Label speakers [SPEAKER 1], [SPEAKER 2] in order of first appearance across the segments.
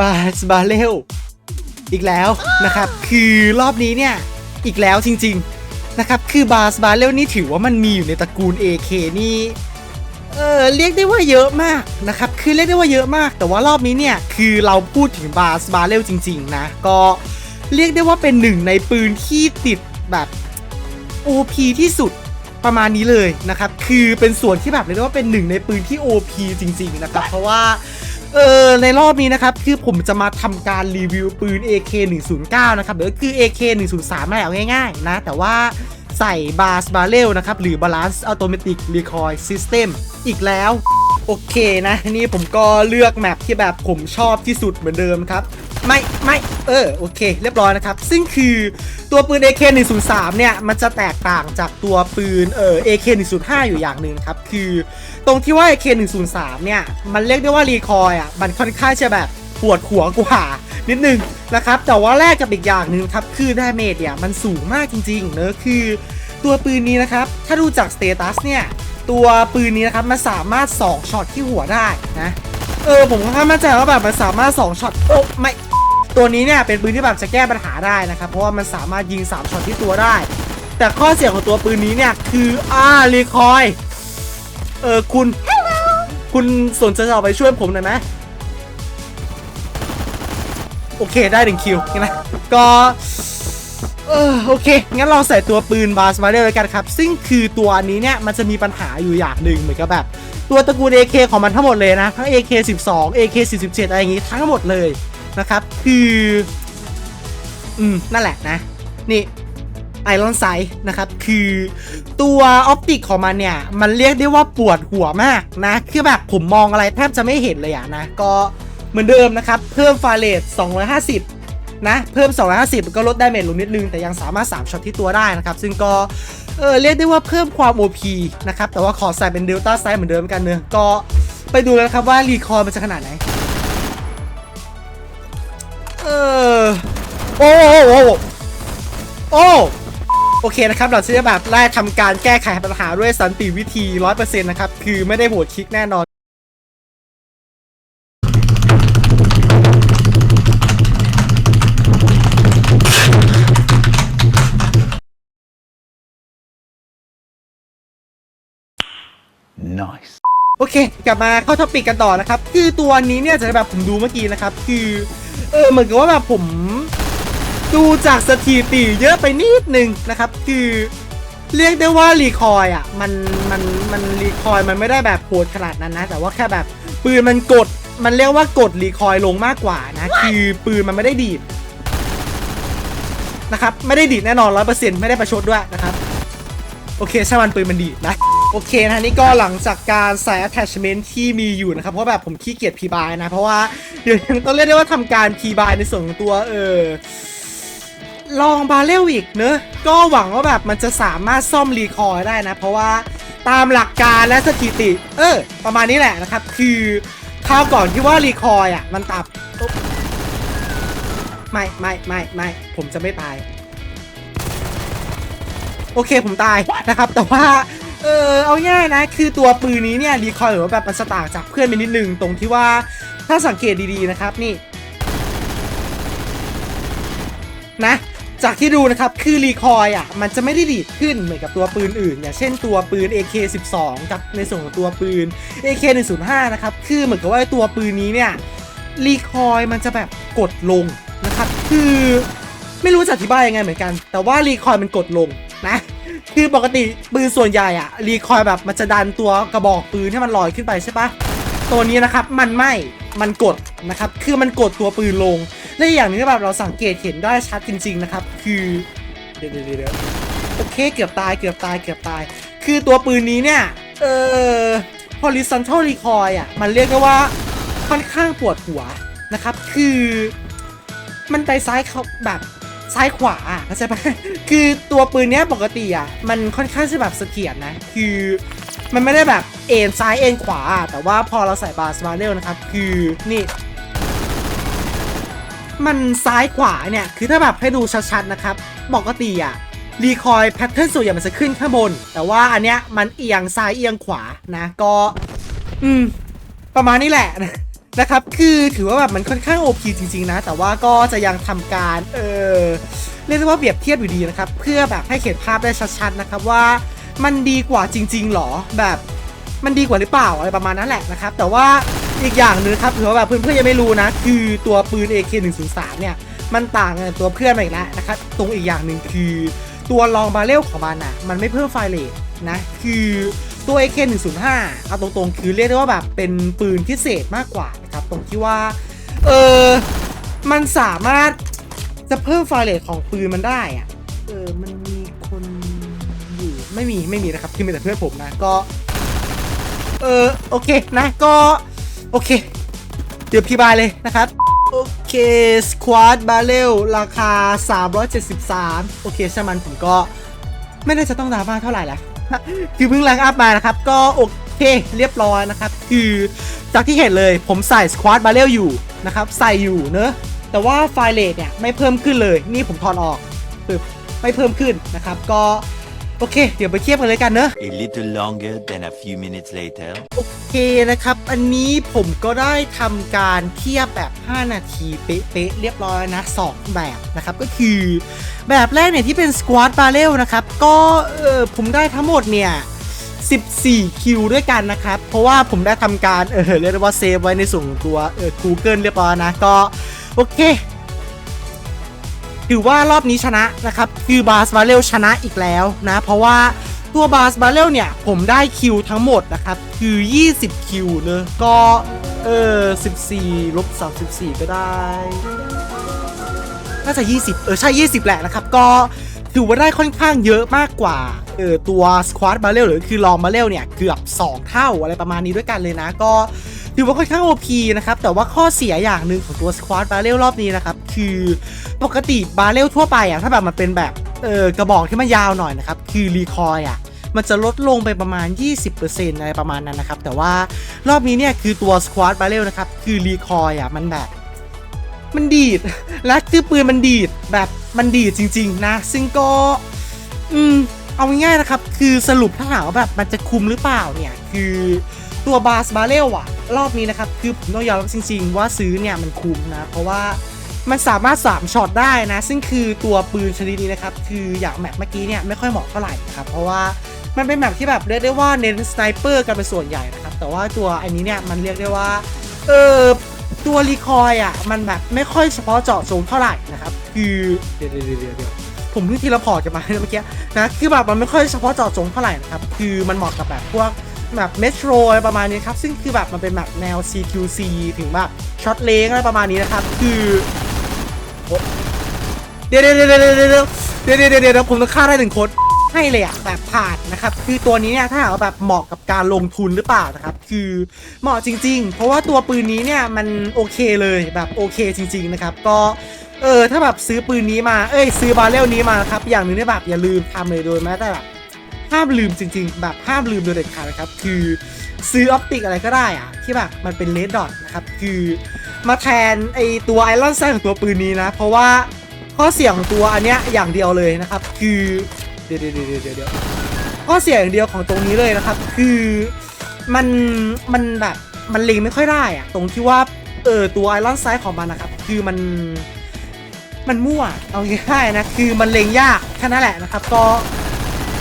[SPEAKER 1] บาสบาเลลอีกแล้วนะครับ คือรอบนี้เนี่ย อีกแล้วจริง ๆ นะครับ คือบาสบาเลลนี่ถือว่ามันมีอยู่ในตระกูล AK นี่ เออเรียกได้ว่าเยอะมากนะครับ คือเรียกได้ว่าเยอะมาก แต่ว่ารอบนี้เนี่ย คือเราพูดถึงบาสบาเลลจริง ๆ นะ ก็เรียกได้ว่าเป็นหนึ่งในปืนที่ติดแบบ OP ที่สุดประมาณนี้เลยนะครับ คือเป็นส่วนที่แบบเรียกได้ว่าเป็นหนึ่งในปืนที่ OP จริง ๆ นะครับ เพราะว่า เออในรอบนี้นะครับคือผมจะมาทำการรีวิวปืน AK 109นะครับหรือคือ AK 103นั่นแหละเอาง่ายๆนะ แต่ว่าใส่บาสบาเรลนะครับ หรือบาลานซ์อัตโนมัติรีคอยซิสเต็มอีกแล้ว โอเคนะ นี่ผมก็เลือกแมปที่แบบผมชอบที่สุดเหมือนเดิมครับ ไม่ไม่เออโอเค เรียบร้อยนะครับ ซึ่งคือตัวปืน AK 103 เนี่ย มันจะแตกต่างจากตัวปืนเออ AK 105 อยู่อย่างหนึ่งครับ คือตรงที่ว่า AK 103 เนี่ย มันเรียกได้ว่ารีคอยอะมันค่อนข้างจะแบบปวดหัวกว่านิดนึงนะครับ แต่ว่าแลกกับอีกอย่างหนึ่งครับ คือดาเมจเนี่ยมันสูงมากจริงๆเนอะคือตัวปืนนี้นะครับ ถ้าดูจากสเตตัสเนี่ย ตัวปืนนี้นะครับมันสามารถ2ช็อตที่หัวได้นะเออผมค่อนข้างมั่นใจว่าแบบมันสามารถ2ช็อตโอ้ไม่ตัวนี้เนี่ยเป็นปืนที่แบบจะแก้ปัญหาได้นะครับ เพราะว่ามันสามารถยิง3ช็อตที่ตัวได้ แต่ข้อเสียของตัวปืนนี้เนี่ยคืออ่ารีคอยเออคุณ คุณสนใจจะเอาไปช่วยผมหน่อยไหมโอเคได้หนึ่งคิวนะก็ เออโอเค งั้นเราใส่ตัวปืนบาสมาเดอร์เลยกันครับ ซึ่งคือตัวนี้เนี่ยมันจะมีปัญหาอยู่อย่างหนึ่งเหมือนกับแบบ ตัวตระกูล AK ของมันทั้งหมดเลยนะทั้ง AK 12 AK 47 อะไรอย่างงี้ทั้งหมดเลยนะครับ คือ อืม นั่นแหละนะ นี่ไอรอนไซด์นะครับคือตัวออปติกของมันเนี่ย มันเรียกได้ว่าปวดหัวมากนะ คือแบบผมมองอะไรแทบจะไม่เห็นเลยอะนะ ก็เหมือนเดิมนะครับ เพิ่มฟาเรท250 นะเพิ่ม 250 ก็ลดดาเมจลงนิดนึง แต่ยังสามารถ 3ช็อตที่ตัวได้นะครับ ซึ่งก็เออเรียกได้ว่าเพิ่มความ OP นะครับ แต่ว่าขอใส่เป็นเดลต้าไซด์เหมือนเดิมกันเนอะก็ไปดูแล้วครับว่ารีคอร์มันจะขนาดไหน เออโอ้โอ้โอ้โอ้โอเคนะครับเราจะแบบไล่ทำการแก้ไขปัญหาด้วยสันติวิธี 100%นะครับ คือไม่ได้โหวตคลิกแน่นอน
[SPEAKER 2] Nice.
[SPEAKER 1] โอเค กลับมาเข้าท็อปิกกันต่อนะครับ คือตัวนี้เนี่ยจะแบบผมดูเมื่อกี้นะครับ คือ เออเหมือนกับว่าแบบผมดูจากสถิติเยอะไปนิดนึงนะครับ คือเรียกได้ว่ารีคอยอะมันมันมันรีคอยมันไม่ได้แบบโหดขนาดนั้นนะ แต่ว่าแค่แบบปืนมันกด มันเรียกว่ากดรีคอยลงมากกว่านะ คือปืนมันไม่ได้ดีดนะครับ ไม่ได้ดีดแน่นอนร้อยเปอร์เซ็นต์ไม่ได้ประชดด้วยนะครับ โอเคช่างมันปืนมันดีดนะ โอเคนะนี่ก็หลังจากการใส่ attachment ที่มีอยู่นะครับ เพราะแบบผมขี้เกียจ p buy นะ เพราะว่าเดี๋ยวต้องเรียกได้ว่าทำการ p buy ในส่วนของตัวเออลองบาเรลอีกเนอะก็หวังว่าแบบมันจะสามารถซ่อมรีคอยได้นะ เพราะว่าตามหลักการและสถิติ เออ ประมาณนี้แหละนะครับ คือคราวก่อนที่ว่ารีคอยอะ มันตับไม่ไม่ไม่ไม่ผมจะไม่ตาย โอเคผมตายนะครับ แต่ว่า เออ ง่ายนะ คือตัวปืนนี้เนี่ยรีคอยหรือว่าแบบมันจะต่างจากเพื่อนไปนิดนึงตรงที่ว่าถ้าสังเกตดีๆนะครับนี่นะจากที่ดูนะครับ คือรีคอยอะ มันจะไม่ได้ดีดขึ้นเหมือนกับตัวปืนอื่น อย่างเช่นตัวปืน AK12 กับในส่วนของตัวปืน AK105 นะครับ คือเหมือนกับว่าตัวปืนนี้เนี่ยรีคอยมันจะแบบกดลงนะครับ คือไม่รู้จะอธิบายยังไงเหมือนกัน แต่ว่ารีคอยมันกดลงนะ คือปกติปืนส่วนใหญ่อะรีคอยแบบมันจะดันตัวกระบอกปืนให้มันลอยขึ้นไปใช่ปะตัวนี้นะครับมันไม่มันกดนะครับ คือมันกดตัวปืนลง และอย่างนึงที่แบบเราสังเกตเห็นได้ชัดจริง ๆนะครับ คือเดี๋ยวเดี๋ยวโอเคเกือบตายเกือบตายเกือบตาย คือตัวปืนนี้เนี่ย เอ่อ horizontal recoil อะ มันเรียกได้ว่าค่อนข้างปวดหัวนะครับ คือ มันไปซ้ายเขาแบบ ซ้ายขวาอะเข้าใจปะคือตัวปืนเนี้ยปกติอะมันค่อนข้างจะแบบเสถียรนะ คือมันไม่ได้แบบเอ็นซ้ายเอ็นขวาอะแต่ว่าพอเราใส่บาร์สมาเรลนะครับ คือนี่ มันซ้ายขวาเนี่ย คือถ้าแบบให้ดูชัดๆนะครับ ปกติอะรีคอยแพทเทิร์นส่วนใหญ่มันจะขึ้นข้างบน แต่ว่าอันเนี้ยมันเอียงซ้ายเอียงขวานะ ก็ อืม ประมาณนี้แหละ นะครับ คือถือว่าแบบมันค่อนข้าง OP จริงๆนะ แต่ว่าก็จะยังทำการเออเรียกได้ว่าเปรียบเทียบอยู่ดีนะครับ เพื่อแบบให้เห็นภาพได้ชัดๆนะครับว่ามันดีกว่าจริง ๆหรอแบบมันดีกว่าหรือเปล่าอะไรประมาณนั้นแหละนะครับ แต่ว่าอีกอย่างหนึงครับถือว่าแบบเพื่อนๆยังไม่รู้นะ คือตัวปืน AK103 เนี่ยมันต่างกับตัวเพื่อนมาอีกแล้วนะครับตรงอีกอย่างหนึ่งคือตัวลองบาเรลของมันอะมันไม่เพิ่มไฟเรทนะคือตัว AK105 เอาตรงๆ คือเรียกได้ว่าแบบเป็นปืนพิเศษมากกว่า ตรงที่ว่า เออมันสามารถจะเพิ่มไฟเรทของปืนมันได้อะเออมันมีคนอยู่ไม่มีไม่มีนะครับคือมีแต่เพื่อนผมนะก็ เออโอเคนะก็ โอเค เดี๋ยวพี่บายเลยนะครับโอเคสควอตบาเรลราคา 373 โอเคช่างมันผมก็ไม่ได้จะต้องดราม่าเท่าไหร่แหละคือเพิ่งแรงอัพมานะครับ ก็โอเคเรียบร้อยนะครับ คือ จากที่เห็นเลยผมใส่สควอตบาเรลอยู่นะครับใส่อยู่เนอะแต่ว่าไฟเรทเนี่ยไม่เพิ่มขึ้นเลย นี่ผมถอนออกปึ๊บไม่เพิ่มขึ้นนะครับก็โอเค เดี๋ยวไปเทียบกันเลยกันเนอะ
[SPEAKER 2] A little longer than a few minutes later.
[SPEAKER 1] โอเคนะครับ อันนี้ผมก็ได้ทำการเทียบแบบ 5 นาทีเป๊ะๆเรียบร้อยนะ 2 แบบนะครับ ก็คือแบบแรกเนี่ยที่เป็น squat barrel นะครับ ก็เออผมได้ทั้งหมดเนี่ย 14 คิวด้วยกันนะครับ เพราะว่าผมได้ทำการ เออเรียกได้ว่าเซฟไว้ในส่วนของตัวเออ Google เรียบร้อยนะ ก็ โอเค ถือว่ารอบนี้ชนะนะครับ คือบาสบาเรลชนะอีกแล้วนะ เพราะว่าตัวบาสบาเรลเนี่ย ผมได้คิวทั้งหมดนะครับ คือ 20 คิวเนอะก็ เออ 14ลบ34 ก็ได้น่าจะ 20 เออ ใช่ 20 แหละนะครับ ก็ถือว่าได้ค่อนข้างเยอะมากกว่า เออตัว squat barrel หรือคือลอง barrel เนี่ย เกือบ 2 เท่าอะไรประมาณนี้ด้วยกันเลยนะ ก็ถือว่าค่อนข้าง OP นะครับ แต่ว่าข้อเสียอย่างหนึ่งของตัว squat barrel รอบนี้นะครับ คือปกติ barrel ทั่วไปอะถ้าแบบมันเป็นแบบเออกระบอกที่มันยาวหน่อยนะครับ คือรีคอยอะมันจะลดลงไปประมาณ 20%อะไรประมาณนั้นนะครับ แต่ว่ารอบนี้เนี่ยคือตัว squat barrel นะครับ คือรีคอยอะมันแบบมันดีด และคือปืนมันดีดแบบมันดีดจริง ๆ นะ ซึ่งก็ อืม เอาง่ายๆนะครับ คือสรุปถ้าถามว่าแบบมันจะคุมหรือเปล่าเนี่ย คือตัวบาสบาเรลอะรอบนี้นะครับ คือผมต้องยอมรับจริงๆ ว่าซื้อเนี่ยมันคุ้มนะ เพราะว่ามันสามารถ 3ช็อตได้นะ ซึ่งคือตัวปืนชนิดนี้นะครับ คืออย่างแมปเมื่อกี้เนี่ยไม่ค่อยเหมาะเท่าไหร่ครับ เพราะว่ามันเป็นแมปที่แบบเรียกได้ว่าเน้นสไนเปอร์กันเป็นส่วนใหญ่นะครับ แต่ว่าตัวอันนี้เนี่ยมันเรียกได้ว่า เออตัวรีคอยอะมันแบบไม่ค่อยเฉพาะเจาะจงเท่าไหร่นะครับ คือเดี๋ยวเดี๋ยวเดี๋ยวเดี๋ยว ผมเพิ่งทีละพอร์ตกันมาเมื่อกี้นะคือแบบมันไม่ค่อยเฉพาะเจาะจงเท่าไหร่นะครับคือมันเหมาะกับแบบพวกแบบเมโทรประมาณนี้ครับซึ่งคือแบบมันเป็นแบบแนว CQC ถึงแบบช็อตเลงอะไรประมาณนี้นะครับคือเดี๋ยวเดี๋ยวเดี๋ยวเดี๋ยวเดี๋ยวเดี๋ยวผมต้องฆ่าได้หนึ่งคน ให้เลยอะแบบผ่านนะครับ คือตัวนี้เนี่ยถ้าหากว่าแบบเหมาะกับการลงทุนหรือเปล่านะครับ คือเหมาะจริง ๆ เพราะว่าตัวปืนนี้เนี่ยมันโอเคเลยแบบโอเคจริง ๆ นะครับ ก็เออถ้าแบบซื้อปืนนี้มา เอ้ยซื้อบาเรลนี้มานะครับ อย่างหนึ่งเนี่ยแบบอย่าลืมทำเลยโดยแม้แต่แบบห้ามลืมจริง ๆ แบบห้ามลืมโดยเด็ดขาดนะครับ คือซื้อออปติกอะไรก็ได้อะที่แบบมันเป็นเลดดอทนะครับ คือมาแทนไอตัวไอรอนไซของตัวปืนนี้นะ เพราะว่าข้อเสียของตัวอันเนี้ยอย่างเดียวเลยนะครับ คือ เดี๋ยวเดี๋ยวเดี๋ยวเดี๋ยวข้อเสียอย่างเดียวของตรงนี้เลยนะครับ คือมันมันแบบมันเล็งไม่ค่อยได้อะตรงที่ว่าเออตัวไอรอนไซด์ของมันนะครับ คือมันมันมั่วเอาง่ายๆนะคือมันเล็งยากแค่นั้นแหละนะครับ ก็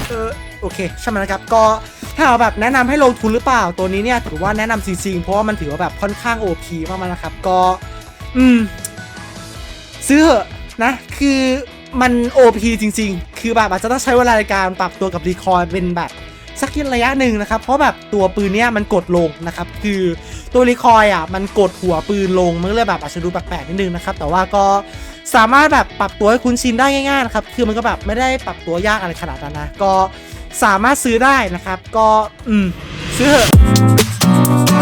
[SPEAKER 1] เออโอเคใช่ไหมนะครับก็ถ้าเอาแบบแนะนำให้ลงทุนหรือเปล่าตัวนี้เนี่ยถือว่าแนะนำจริงๆเพราะว่ามันถือว่าแบบค่อนข้าง OP มากๆนะครับ ก็ อืม ซื้อเถอะนะ คือ มัน OP จริง ๆ คือแบบอาจจะต้องใช้เวลาในการปรับตัวกับรีคอยเป็นแบบสักระยะหนึ่งนะครับ เพราะแบบตัวปืนเนี้ยมันกดลงนะครับ คือตัวรีคอยอะมันกดหัวปืนลง มันก็เลยแบบอาจจะดูแปลกๆนิดนึงนะครับ แต่ว่าก็สามารถแบบปรับตัวให้คุ้นชินได้ง่ายๆนะครับ คือมันก็แบบไม่ได้ปรับตัวยากอะไรขนาดนั้นนะ ก็สามารถซื้อได้นะครับ ก็อืมซื้อเถอะ